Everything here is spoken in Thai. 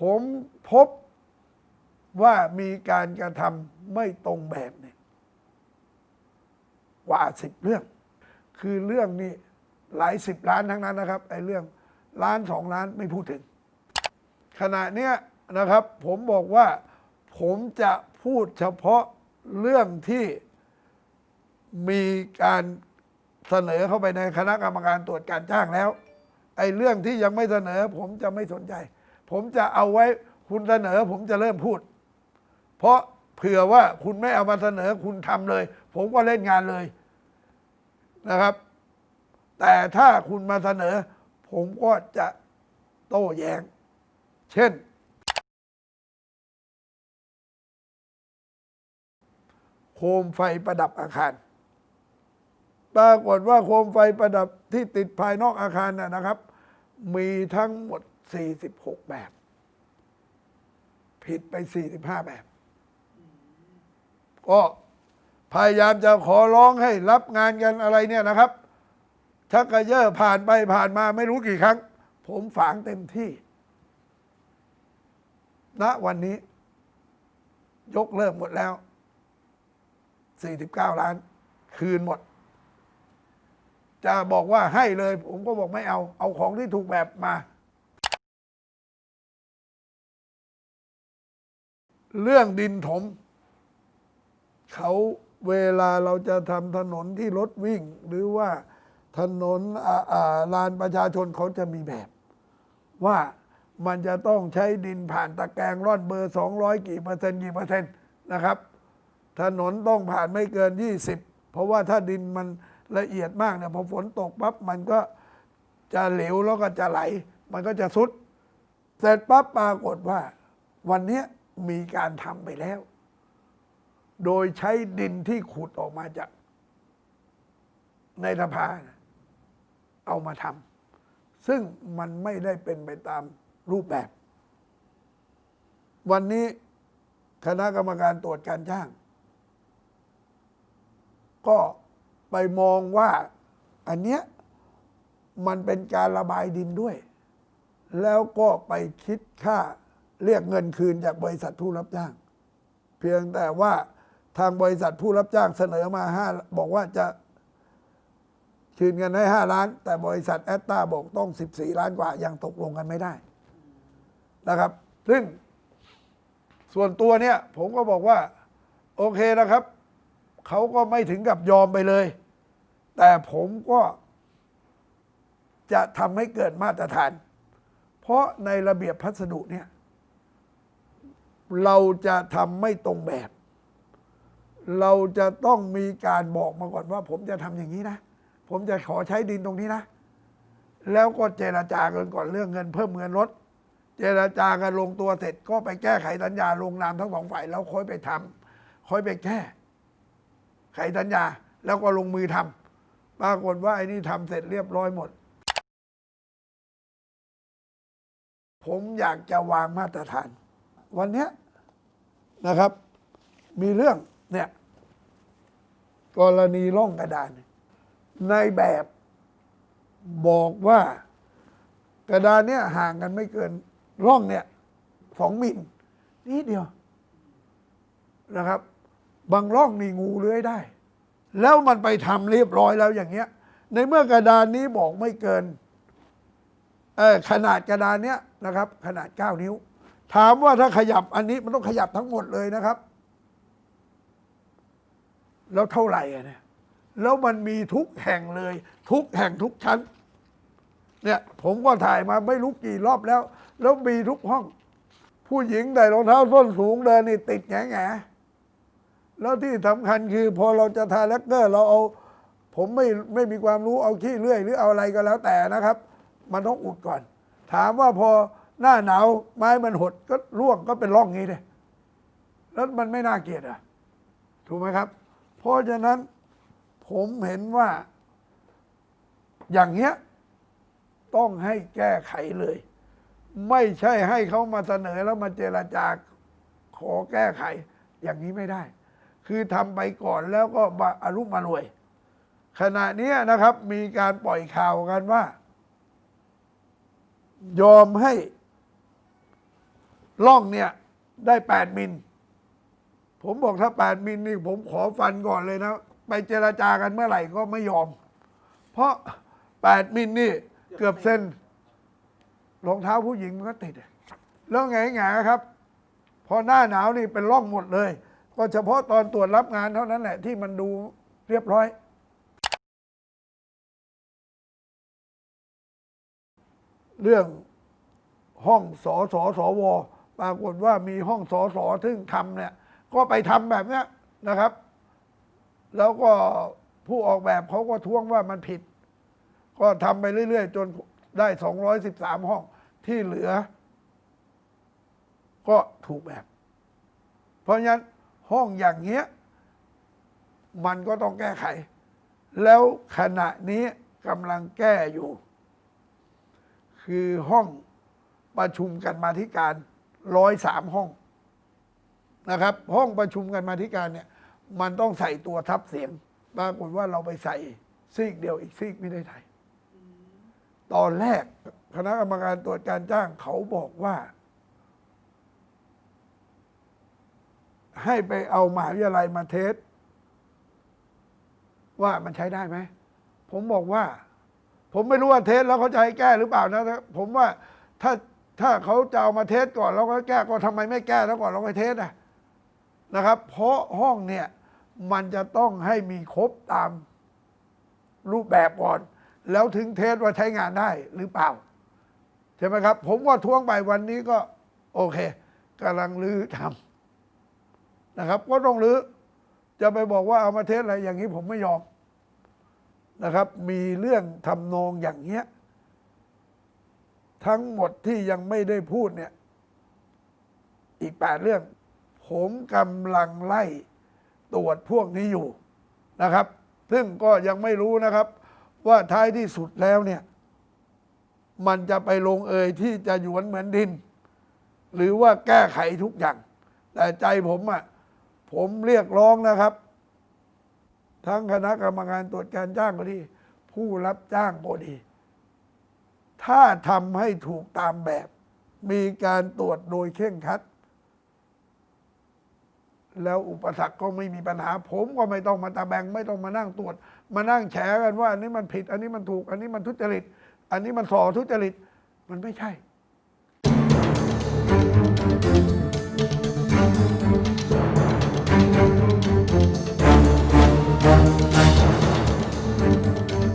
ผมพบว่ามีการกระทำไม่ตรงแบบเนี่ยกว่าสิบเรื่อง คือเรื่องนี้หลายสิบล้านทั้งนั้นนะครับไอ้เรื่องล้านสองล้านไม่พูดถึง ขณะเนี้ยนะครับ ผมบอกว่าผมจะพูดเฉพาะเรื่องที่มีการเสนอเข้าไปในคณะกรรมการตรวจการจ้างแล้ว ไอ้เรื่องที่ยังไม่เสนอผมจะไม่สนใจ ผมจะเอาไว้คุณเสนอผมจะเริ่มพูด เพราะเผื่อว่าคุณไม่เอามาเสนอคุณทำเลย ผมก็เล่นงานเลยนะครับ แต่ถ้าคุณมาเสนอ ผมก็จะโต้แย้ง เช่น โคมไฟประดับอาคาร ปรากฏว่าโคมไฟประดับที่ติดภายนอกอาคารนะนะครับ มีทั้งหมด 46 แบบ ผิดไป 45 แบบ ก็พยายามจะขอร้องให้รับงานกันอะไรเนี่ยนะครับชักกระเยอะผ่านไปผ่านมาไม่รู้กี่ครั้ง ผมฝางเต็มที่ณวันนี้ ยกเลิกหมดแล้ว 49 ล้าน คืนหมด จะบอกว่าให้เลย ผมก็บอกไม่เอา เอาของที่ถูกแบบมา เรื่องดินถม เขาเวลาเราจะทำถนนที่รถวิ่ง หรือว่าถนนลานประชาชนเขาจะมีแบบ ว่ามันจะต้องใช้ดินผ่านตะแกรงร่อนเบอร์สองร้อยกี่เปอร์เซ็นต์กี่เปอร์เซ็นต์นะครับ ถนนต้องผ่านไม่เกินยี่สิบเพราะว่าถ้าดินมันละเอียดมากเนี่ยพอฝนตกปั๊บมันก็จะเหลวแล้วก็จะไหล มันก็จะซุด เสร็จปั๊บปรากฏว่า วันนี้ มีการทำไปแล้ว โดยใช้ดินที่ขุดออกมาจาก ในสภานเอามาทำซึ่งมันไม่ได้เป็นไปตามรูปแบบ วันนี้คณะกรรมการตรวจการจ้าง ก็ไปมองว่าอันเนี้ยมันเป็นการระบายดินด้วย แล้วก็ไปคิดค่า เรียกเงินคืนจากบริษัทผู้รับจ้าง เพียงแต่ว่าทางบริษัทผู้รับจ้างเสนอมาห้าบอกว่าจะคืนเงินให้ห้าล้าน แต่บริษัทแอตตาบอกต้องสิบสี่ล้านกว่ายังตกลงกันไม่ได้นะครับ ซึ่ง ส่วนตัวเนี่ย ผมก็บอกว่า โอเคนะครับ เขาก็ไม่ถึงกับยอมไปเลย แต่ผมก็จะทำให้เกิดมาตรฐาน เพราะในระเบียบพัสดุเนี่ย เราจะทำไม่ตรงแบบ เราจะต้องมีการบอกมาก่อนว่า ผมจะทำอย่างนี้นะ ผมจะขอใช้ดินตรงนี้นะ แล้วก็เจราจากันก่อนเรื่องเงินเพิ่มเงินลดเจราจากันลงตัวเสร็จก็ไปแก้ไขสัญญาลงนามทั้งสองฝ่ายแล้วค่อยไปทำค่อยไปแก้ ไขสัญญาแล้วก็ลงมือทำปรากฏว่าไอ้นี่ทำเสร็จเรียบร้อยหมด ผมอยากจะวางมาตรฐาน วันนี้นะครับ มีเรื่องเนี่ยกรณีร่องกระดาน ในแบบบอกว่ากระดานเนี่ยห่างกันไม่เกินร่องเนี่ยสองมิลนิดเดียวนะครับ บางร่องนี่งูเลื้อยได้ แล้วมันไปทำเรียบร้อยแล้วอย่างเงี้ย ในเมื่อกระดานนี้บอกไม่เกินขนาดกระดานเนี้ยนะครับ ขนาด 9 นิ้ว ถามว่าถ้าขยับอันนี้มันต้องขยับทั้งหมดเลยนะครับ แล้วเท่าไหร่เนี่ยแล้วมันมีทุกแห่งเลย ทุกแห่งทุกชั้น เนี่ยผมก็ถ่ายมาไม่รู้กี่รอบแล้ว แล้วมีทุกห้อง ผู้หญิงใส่รองเท้าส้นสูงเดินนี่ติดแง่แง่แล้วที่สำคัญคือพอเราจะทาแล็กเกอร์ เราเอา ผมไม่ไม่มีความรู้เอาขี้เลื่อย หรือเอาอะไรก็แล้วแต่นะครับ มันต้องอุดก่อน ถามว่าพอ หน้าหนาวไม้มันหดก็ร่วงก็เป็นร่องงี้เลยแล้วมันไม่น่าเกลียดอะ ถูกไหมครับ เพราะฉะนั้นผมเห็นว่า อย่างเงี้ย ต้องให้แก้ไขเลย ไม่ใช่ให้เขามาเสนอแล้วมาเจราจาขอแก้ไข อย่างนี้ไม่ได้ คือทำไปก่อนแล้วก็มาอารุมมารวย ขณะเนี้ยนะครับ มีการปล่อยข่าวกันว่า ยอมให้ ล่องเนี่ยได้แปดมิล ผมบอกถ้าแปดมิลนี่ผมขอฟันก่อนเลยนะ ไปเจราจากันเมื่อไหร่ก็ไม่ยอม เพราะแปดมิลนี่เกือบเส้นรองเท้าผู้หญิงมันก็ติด แล้วไงไงครับ พอหน้าหนาวนี่เป็นร่องหมดเลย ก็เฉพาะตอนตรวจรับงานเท่านั้นแหละที่มันดูเรียบร้อย เรื่องห้องสอสอสอว ปรากฏว่ามีห้องสอสอซึ่งทำเนี่ย ก็ไปทำแบบเนี้ยนะครับ แล้วก็ผู้ออกแบบเขาก็ท้วงว่ามันผิด ก็ทำไปเรื่อย ๆ จนได้ 213 ห้องที่เหลือ ก็ถูกแบบ เพราะฉะนั้นห้องอย่างเงี้ย มันก็ต้องแก้ไข แล้วขณะนี้กำลังแก้อยู่ คือห้องประชุมกันมาธิการ ร้อยสามห้องนะครับ ห้องประชุมกันมาธิการเนี่ย มันต้องใส่ตัวทับเสียงปรากฏว่าเราไปใส่ซีกเดียวอีกซีกไม่ได้ไทยตอนแรกคณะกรรมการตรวจการจ้างเขาบอกว่า ให้ไปเอามหาวิทยาลัยมาเทสว่ามันใช้ได้ไหม ผมบอกว่า ผมไม่รู้ว่าเทสแล้วเขาจะให้แก้หรือเปล่านะ ผมว่าถ้า ถ้าเขาจะเอามาเทสก่อนแล้วก็แก้ก็ทำไมไม่แก้แล้วก่อนเราไปเทสอะนะครับ เพราะห้องเนี่ยมันจะต้องให้มีครบตามรูปแบบก่อน แล้วถึงเทสว่าใช้งานได้หรือเปล่า ใช่ไหมครับ ผมก็ท้วงไปวันนี้ก็ โอเคกำลังรื้อทำนะครับ ก็ต้องรื้อจะไปบอกว่าเอามาเทสอะไรอย่างนี้ผมไม่ยอมนะครับ มีเรื่องทำนองอย่างเงี้ย ทั้งหมดที่ยังไม่ได้พูดเนี่ย อีกแปดเรื่อง ผมกำลังไล่ตรวจพวกนี้อยู่นะครับ ซึ่งก็ยังไม่รู้นะครับ ว่าท้ายที่สุดแล้วเนี่ย มันจะไปลงเอยที่จะหยวนเหมือนดิน หรือว่าแก้ไขทุกอย่าง แต่ใจผมอะ่ะผมเรียกร้องนะครับ ทั้งคณะกรรมการตรวจการจ้างก็ดี ผู้รับจ้างก็ดี ถ้าทำให้ถูกตามแบบ มีการตรวจโดยเคร่งครัด แล้วอุปสรรคก็ไม่มีปัญหา ผมก็ไม่ต้องมาตาแบงไม่ต้องมานั่งตรวจ มานั่งแฉกันว่า อันนี้มันผิด อันนี้มันถูก อันนี้มันทุจริต อันนี้มันส่อทุจริต มันไม่ใช่